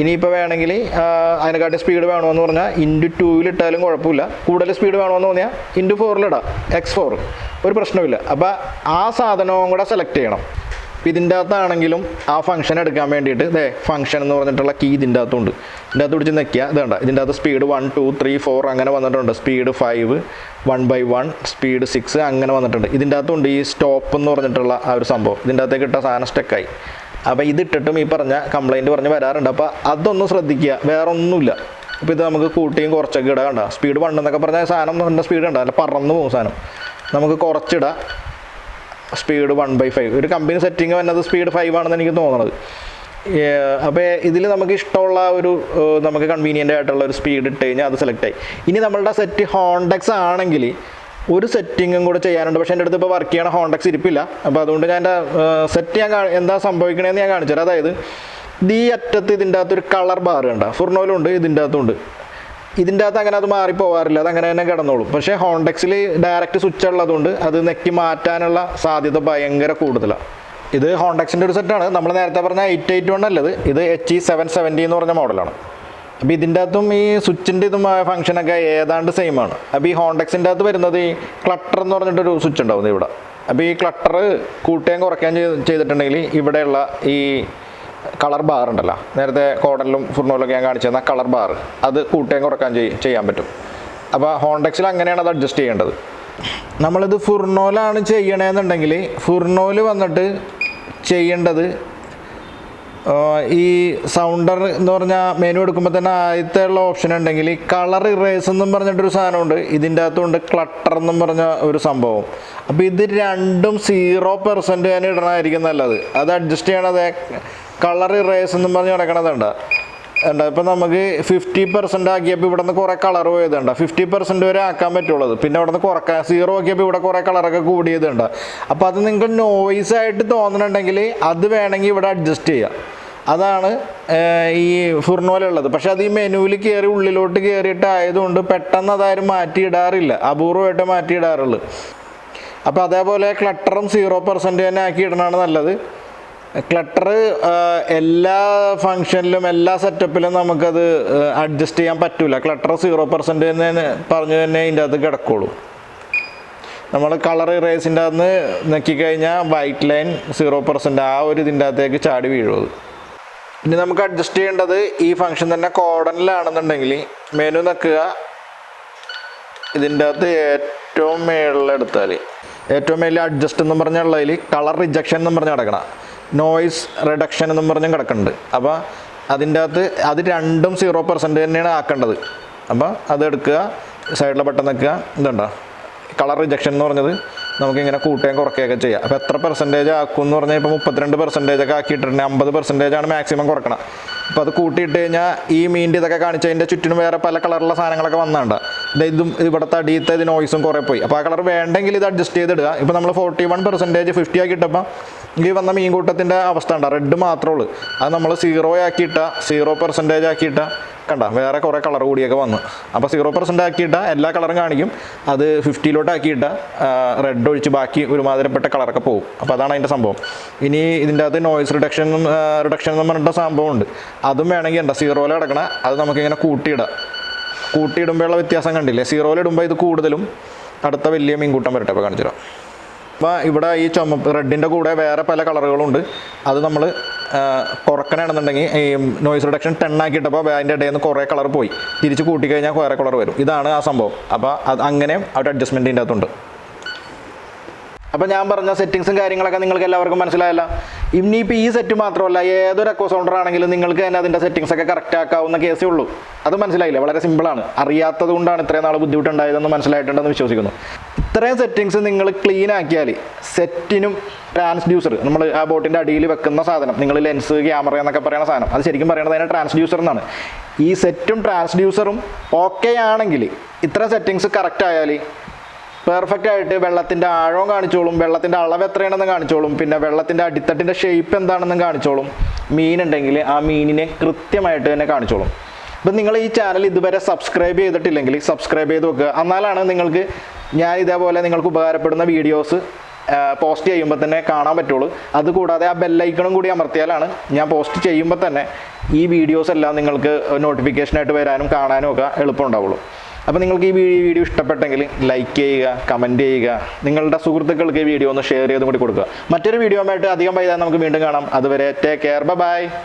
ഇനിയിപ്പോൾ വേണമെങ്കിൽ അതിനെക്കാട്ടി സ്പീഡ് വേണമെന്ന് പറഞ്ഞാൽ ഇന്റു ടൂവിൽ ഇട്ടാലും കുഴപ്പമില്ല. കൂടുതൽ സ്പീഡ് വേണമെന്ന് പറഞ്ഞാൽ ഇന്റു ഫോറിലിടാം എക്സ് ഫോർ ഒരു പ്രശ്നമില്ല അപ്പോൾ ആ സാധനവും കൂടെ സെലക്ട് ചെയ്യണം. ഇപ്പം ഇതിന്റെ അകത്താണെങ്കിലും ആ ഫംഗ്ഷൻ എടുക്കാൻ വേണ്ടിയിട്ട് ഇതേ ഫംഗ്ഷൻ എന്ന് പറഞ്ഞിട്ടുള്ള കീ ഇതിന്റെ അകത്തുണ്ട്. ഇതിന്റെ അകത്ത് പിടിച്ച് നിൽക്കുക ഇതേണ്ട ഇതിന്റെ അകത്ത് speed one two three four അങ്ങനെ വന്നിട്ടുണ്ട്. Speed five one by one speed six അങ്ങനെ വന്നിട്ടുണ്ട്. ഇതിന്റെ അകത്തുണ്ട് ഈ സ്റ്റോപ്പ് എന്ന് പറഞ്ഞിട്ടുള്ള ആ ഒരു സംഭവം. ഇതിന്റെ അകത്തേക്ക് ഇട്ട സാധനം സ്റ്റക്കായി അപ്പോൾ ഇതിട്ടിട്ടും ഈ പറഞ്ഞ കംപ്ലൈന്റ് പറഞ്ഞ് വരാറുണ്ട്. അപ്പോൾ അതൊന്നും ശ്രദ്ധിക്കുക. വേറെ ഒന്നുമില്ല ഇപ്പോൾ ഇത് നമുക്ക് കൂട്ടിയും കുറച്ചൊക്കെ ഇടാം കണ്ട? സ്പീഡ് വൺ എന്നൊക്കെ പറഞ്ഞാൽ സാധനം നല്ല സ്പീഡ് ഉണ്ട്. അല്ല പറന്ന് പോകും സാധനം. നമുക്ക് കുറച്ചിടാം. സ്പീഡ് വൺ ബൈ ഫൈവ് ഒരു കമ്പനി സെറ്റിംഗ് വന്നത് സ്പീഡ് ഫൈവ് ആണെന്ന് എനിക്ക് തോന്നുന്നത് അപ്പോൾ ഇതിൽ നമുക്ക് ഇഷ്ടമുള്ള ഒരു നമുക്ക് കൺവീനിയന്റ് ആയിട്ടുള്ള ഒരു സ്പീഡ് ഇട്ട് കഴിഞ്ഞാൽ അത് സെലക്ട് ആയി. ഇനി നമ്മളുടെ സെറ്റ് ഹോണ്ടെക്സ് ആണെങ്കിൽ ഒരു സെറ്റിങ്ങും കൂടെ ചെയ്യാനുണ്ട്. പക്ഷേ എന്റെ അടുത്ത് ഇപ്പോൾ വർക്ക് ചെയ്യണ ഹോണ്ടക്സ് ഇരിപ്പില്ല. അപ്പോൾ അതുകൊണ്ട് ഞാൻ എന്റെ സെറ്റ് കാ- എന്താ സംഭവിക്കണേന്ന് ഞാൻ കാണിച്ചു തരാം അതായത് ഈ അറ്റത്ത് ഇതിന്റെ അകത്തൊരു കളർ ബാർ കണ്ട ഫുർണോയിലുണ്ട് ഇതിന്റെ അകത്തുണ്ട് ഇതിന്റെ അകത്ത് അങ്ങനെ അത് മാറിപ്പോവാറില്ല. അത് അങ്ങനെ തന്നെ കിടന്നോളും. പക്ഷേ ഹോണ്ടക്സിൽ ഡയറക്റ്റ് സ്വിച്ച് ഉള്ളതുകൊണ്ട് അത് നെക്കി മാറ്റാനുള്ള സാധ്യത ഭയങ്കര കൂടുതലാണ് ഇത് ഹോണ്ടക്സിന്റെ ഒരു സെറ്റാണ് നമ്മൾ നേരത്തെ പറഞ്ഞ എയ്റ്റ് എയ്റ്റ് വൺ അല്ലത്. ഇത് എച്ച് ഇ സെവൻ സെവന്റി എന്ന് പറഞ്ഞ മോഡലാണ് അപ്പോൾ ഇതിന്റെ അകത്തും ഈ സ്വിച്ചിന്റെ ഇതും ഫംഗ്ഷനൊക്കെ ഏതാണ്ട് സെയിം ആണ്. അപ്പോൾ ഈ ഹോണ്ടക്സിന്റെ അകത്ത് വരുന്നത് ഈ ക്ലട്ടർ എന്ന് പറഞ്ഞിട്ടൊരു സ്വിച്ച് ഉണ്ടാവും ഇവിടെ. അപ്പോൾ ഈ ക്ലട്ടർ കൂട്ടുകയും കുറയ്ക്കുകയും ചെയ്തിട്ടുണ്ടെങ്കിൽ ഇവിടെയുള്ള ഈ കളർ ബാർ ഉണ്ടല്ലോ നേരത്തെ കോടലിലും ഫുർണോലൊക്കെ ഞാൻ കാണിച്ചു തന്ന കളർ ബാർ അത് കൂട്ടുകയും കുറയ്ക്കാൻ ചെയ്യാൻ പറ്റും. അപ്പോൾ ഹോണ്ടെക്സിൽ അങ്ങനെയാണ് അത് അഡ്ജസ്റ്റ് ചെയ്യേണ്ടത്. നമ്മളിത് ഫുർണോലാണ് ചെയ്യണേന്നുണ്ടെങ്കിൽ ഫുർണോൽ വന്നിട്ട് ചെയ്യേണ്ടത് ഈ സൗണ്ടർ എന്ന് പറഞ്ഞാൽ മെനു എടുക്കുമ്പോൾ തന്നെ ആദ്യത്തെ ഉള്ള ഓപ്ഷൻ ഉണ്ടെങ്കിൽ കളർ ഇറേസ് എന്നും പറഞ്ഞിട്ടൊരു സാധനമുണ്ട്. ഇതിന്റെ അകത്തുണ്ട് ക്ലട്ടർ എന്നും പറഞ്ഞ ഒരു സംഭവം. അപ്പോൾ ഇത് രണ്ടും സീറോ പെർസെന്റ് തന്നെ ഇടണമായിരിക്കും നല്ലത്. അത് അഡ്ജസ്റ്റ് ചെയ്യണത് കളർ ഇറേസ് എന്നും പറഞ്ഞ് കിടക്കണതുണ്ട് ഉണ്ട് ഇപ്പം നമുക്ക് ഫിഫ്റ്റി പെർസെന്റ് ആക്കിയപ്പോൾ ഇവിടെ നിന്ന് കുറേ കളർ പോയതുണ്ട്? ഫിഫ്റ്റി പെർസെന്റ് വരെ ആക്കാൻ പറ്റുള്ളത്. പിന്നെ ഇവിടെ നിന്ന് കുറയ്ക്കാൻ സീറോ ആക്കിയപ്പോൾ ഇവിടെ കുറേ കളറൊക്കെ കൂടിയതുണ്ട്? അപ്പോൾ അത് നിങ്ങൾക്ക് നോയിസ് ആയിട്ട് തോന്നുന്നുണ്ടെങ്കിൽ അത് വേണമെങ്കിൽ ഇവിടെ അഡ്ജസ്റ്റ് ചെയ്യാം. അതാണ് ഈ ഫുർണോലുള്ളത് പക്ഷെ അത് ഈ മെനുവിൽ കയറി ഉള്ളിലോട്ട് കയറിയിട്ട് ആയതുകൊണ്ട് പെട്ടെന്ന് അതാരും മാറ്റിയിടാറില്ല. അപൂർവമായിട്ട് മാറ്റിയിടാറുള്ളൂ. അപ്പോൾ അതേപോലെ ക്ലട്ടറും സീറോ പെർസെന്റ് തന്നെ ആക്കി ഇടണമാണ് നല്ലത്. ക്ലട്ടർ എല്ലാ ഫങ്ഷനിലും എല്ലാ സെറ്റപ്പിലും നമുക്കത് അഡ്ജസ്റ്റ് ചെയ്യാൻ പറ്റില്ല ക്ലട്ടർ സീറോ പെർസെന്റ് തന്നെ പറഞ്ഞു തന്നെ ഇതിന്റെ അകത്ത് കിടക്കുള്ളൂ. നമ്മൾ കളർ ഇറേസിന്റെ അകത്ത് നെക്കിക്കഴിഞ്ഞാൽ വൈറ്റ് ലൈൻ സീറോ പെർസെന്റ് ആ ഒരു ഇതിന്റെ അകത്തേക്ക് ചാടി വീഴും ഇനി നമുക്ക് അഡ്ജസ്റ്റ് ചെയ്യേണ്ടത് ഈ ഫംഗ്ഷൻ തന്നെ കോഡനിലാണെന്നുണ്ടെങ്കിൽ മെനു നിൽക്കുക ഇതിന്റെ അകത്ത് ഏറ്റവും മേളിലെടുത്താൽ ഏറ്റവും മേളിൽ അഡ്ജസ്റ്റ് എന്ന് പറഞ്ഞുള്ളതിൽ കളർ റിജക്ഷൻ എന്ന് പറഞ്ഞ് കിടക്കണം നോയ്സ് റിഡക്ഷൻ എന്നും പറഞ്ഞും കിടക്കുന്നുണ്ട്. അപ്പോൾ അതിന്റെ അകത്ത് അത് രണ്ടും സീറോ പെർസെന്റ് തന്നെയാണ് ആക്കേണ്ടത്. അപ്പോൾ അത് എടുക്കുക സൈഡിലെ ബട്ടൺ നിൽക്കുക ഇതുണ്ടോ? കളർ റിജക്ഷൻ എന്ന് പറഞ്ഞത് നമുക്കിങ്ങനെ കൂട്ടുകയും കുറയ്ക്കുകയൊക്കെ ചെയ്യാം. അപ്പോൾ എത്ര പെർസെന്റേജ് ആക്കും എന്ന് പറഞ്ഞാൽ ഇപ്പോൾ മുപ്പത്തിരണ്ട് പെർസെന്റേജ് ഒക്കെ ആക്കിയിട്ടുണ്ടെങ്കിൽ അമ്പത് പെർസെന്റേജ് ആണ് മാക്സിമം കുറക്കണം അപ്പോൾ അത് കൂട്ടിയിട്ട് കഴിഞ്ഞാൽ ഈ മീന്റെ ഇതൊക്കെ കാണിച്ചതിന്റെ ചുറ്റിനും വേറെ പല കളറുള്ള സാധനങ്ങളൊക്കെ വന്നാണ്ട ഇതും ഇവിടുത്തെ അടിയത്തെ ഇത് നോയ്സും കുറേ പോയി. അപ്പോൾ ആ കളർ വേണ്ടെങ്കിൽ ഇത് അഡ്ജസ്റ്റ് ചെയ്തിടുക. ഇപ്പോൾ നമ്മൾ ഫോർട്ടി വൺ പെർസെന്റേജ് ഫിഫ്റ്റി ആക്കിയിട്ടപ്പോൾ ഈ വന്ന മീൻകൂട്ടത്തിന്റെ അവസ്ഥ ഉണ്ട് റെഡ് മാത്രമേ ഉള്ളൂ. അത് നമ്മൾ സീറോ ആക്കിയിട്ട സീറോ പെർസെന്റേജ് ആക്കിയിട്ട കണ്ട വേറെ കുറേ കളർ കൂടിയൊക്കെ വന്നു. അപ്പോൾ സീറോ പെർസെന്റ് ആക്കിയിട്ട എല്ലാ കളറും കാണിക്കും. അത് ഫിഫ്റ്റിയിലോട്ട് ആക്കിയിട്ട റെഡ് ഒഴിച്ച് ബാക്കി ഒരുമാതിരിപ്പെട്ട കളറൊക്കെ പോകും അപ്പോൾ അതാണ് അതിന്റെ സംഭവം. ഇനി ഇതിന്റെ അകത്ത് നോയ്സ് റിഡക്ഷൻ റിഡക്ഷൻ എന്ന് പറഞ്ഞിട്ട് സംഭവം ഉണ്ട്. അതും വേണമെങ്കിൽ ഉണ്ട് സീറോയിൽ കിടക്കണ അത് നമുക്കിങ്ങനെ കൂട്ടിയിടാം. കൂട്ടിയിടുമ്പോഴുള്ള വ്യത്യാസം കണ്ടില്ലേ? സീറോയിൽ ഇടുമ്പോൾ ഇത് കൂടുതലും അടുത്ത വലിയ മീൻകൂട്ടം വരട്ടെ അപ്പോൾ കാണിച്ചു തരാം അപ്പോൾ ഇവിടെ ഈ ചുമപ്പ് റെഡിന്റെ കൂടെ വേറെ പല കളറുകളുണ്ട്. അത് നമ്മൾ കുറക്കണമെന്നുണ്ടെങ്കിൽ ഈ നോയ്സ് റിഡക്ഷൻ ടെൻ ആക്കിയിട്ടപ്പോൾ അതിന്റെ ഇടയിൽ നിന്ന് കുറേ കളർ പോയി. തിരിച്ച് കൂട്ടിക്കഴിഞ്ഞാൽ കുറേ കളർ വരും. ഇതാണ് ആ സംഭവം. അപ്പോൾ അത് അങ്ങനെ അവിടെ അഡ്ജസ്റ്റ്മെന്റിന്റെ അകത്തുണ്ട്. അപ്പോൾ ഞാൻ പറഞ്ഞ സെറ്റിങ്സും കാര്യങ്ങളൊക്കെ നിങ്ങൾക്ക് എല്ലാവർക്കും മനസ്സിലായല്ല. ഇനിയിപ്പോൾ ഈ സെറ്റ് മാത്രമല്ല ഏതൊരു അക്കോ സൗണ്ടർ ആണെങ്കിലും നിങ്ങൾക്ക് തന്നെ അതിന്റെ സെറ്റിങ്സ് ഒക്കെ കറക്റ്റ് ആക്കാവുന്ന കേസേ ഉള്ളൂ. അത് മനസ്സിലായില്ല? വളരെ സിമ്പിളാണ് അറിയാത്തത് കൊണ്ടാണ് ഇത്രയും നാൾ ബുദ്ധിമുട്ടുണ്ടായതെന്ന് മനസ്സിലായിട്ടുണ്ടെന്ന് വിശ്വസിക്കുന്നു. ഇത്രയും സെറ്റിങ്സ് നിങ്ങൾ ക്ലീൻ ആക്കിയാൽ സെറ്റിനും ട്രാൻസ്ഡ്യൂസർ നമ്മൾ ആ ബോട്ടിന്റെ അടിയിൽ വെക്കുന്ന സാധനം നിങ്ങൾ ലെൻസ് ക്യാമറ എന്നൊക്കെ പറയുന്ന സാധനം അത് ശരിക്കും പറയുന്നത് അതിനെ ട്രാൻസ്ഡ്യൂസർ എന്നാണ്. ഈ സെറ്റും ട്രാൻസ്ഡ്യൂസറും ഓക്കെ ആണെങ്കിൽ ഇത്ര സെറ്റിങ്സ് കറക്റ്റ് ആയാൽ പെർഫെക്റ്റ് ആയിട്ട് വെള്ളത്തിന്റെ ആഴവും കാണിച്ചോളും. വെള്ളത്തിന്റെ അളവ് എത്രയാണെന്ന് കാണിച്ചോളും. പിന്നെ വെള്ളത്തിന്റെ അടിത്തട്ടിന്റെ ഷേപ്പ് എന്താണെന്നും കാണിച്ചോളും. മീനുണ്ടെങ്കിൽ ആ മീനിനെ കൃത്യമായിട്ട് തന്നെ കാണിച്ചോളും. അപ്പം നിങ്ങൾ ഈ ചാനൽ ഇതുവരെ സബ്സ്ക്രൈബ് ചെയ്തിട്ടില്ലെങ്കിൽ സബ്സ്ക്രൈബ് ചെയ്ത് വെക്കുക. എന്നാലാണ് നിങ്ങൾക്ക് ഞാൻ ഇതേപോലെ നിങ്ങൾക്ക് ഉപകാരപ്പെടുന്ന വീഡിയോസ് പോസ്റ്റ് ചെയ്യുമ്പോൾ തന്നെ കാണാൻ പറ്റുള്ളൂ. അതുകൂടാതെ ആ ബെല്ലൈക്കണും കൂടി അമർത്തിയാലാണ് ഞാൻ പോസ്റ്റ് ചെയ്യുമ്പോൾ തന്നെ ഈ വീഡിയോസ് എല്ലാം നിങ്ങൾക്ക് നോട്ടിഫിക്കേഷനായിട്ട് വരാനും കാണാനും ഒക്കെ എളുപ്പമുണ്ടാവുള്ളൂ അപ്പോൾ നിങ്ങൾക്ക് ഈ വീഡിയോ ഇഷ്ടപ്പെട്ടെങ്കിൽ ലൈക്ക് ചെയ്യുക കമന്റ് ചെയ്യുക. നിങ്ങളുടെ സുഹൃത്തുക്കൾക്ക് ഈ വീഡിയോ ഒന്ന് ഷെയർ ചെയ്തും കൂടി കൊടുക്കുക. മറ്റൊരു വീഡിയോ ആയിട്ട് അധികം വൈകാതെ നമുക്ക് വീണ്ടും കാണാം. അതുവരെ ടേക്ക് കെയർ ബൈ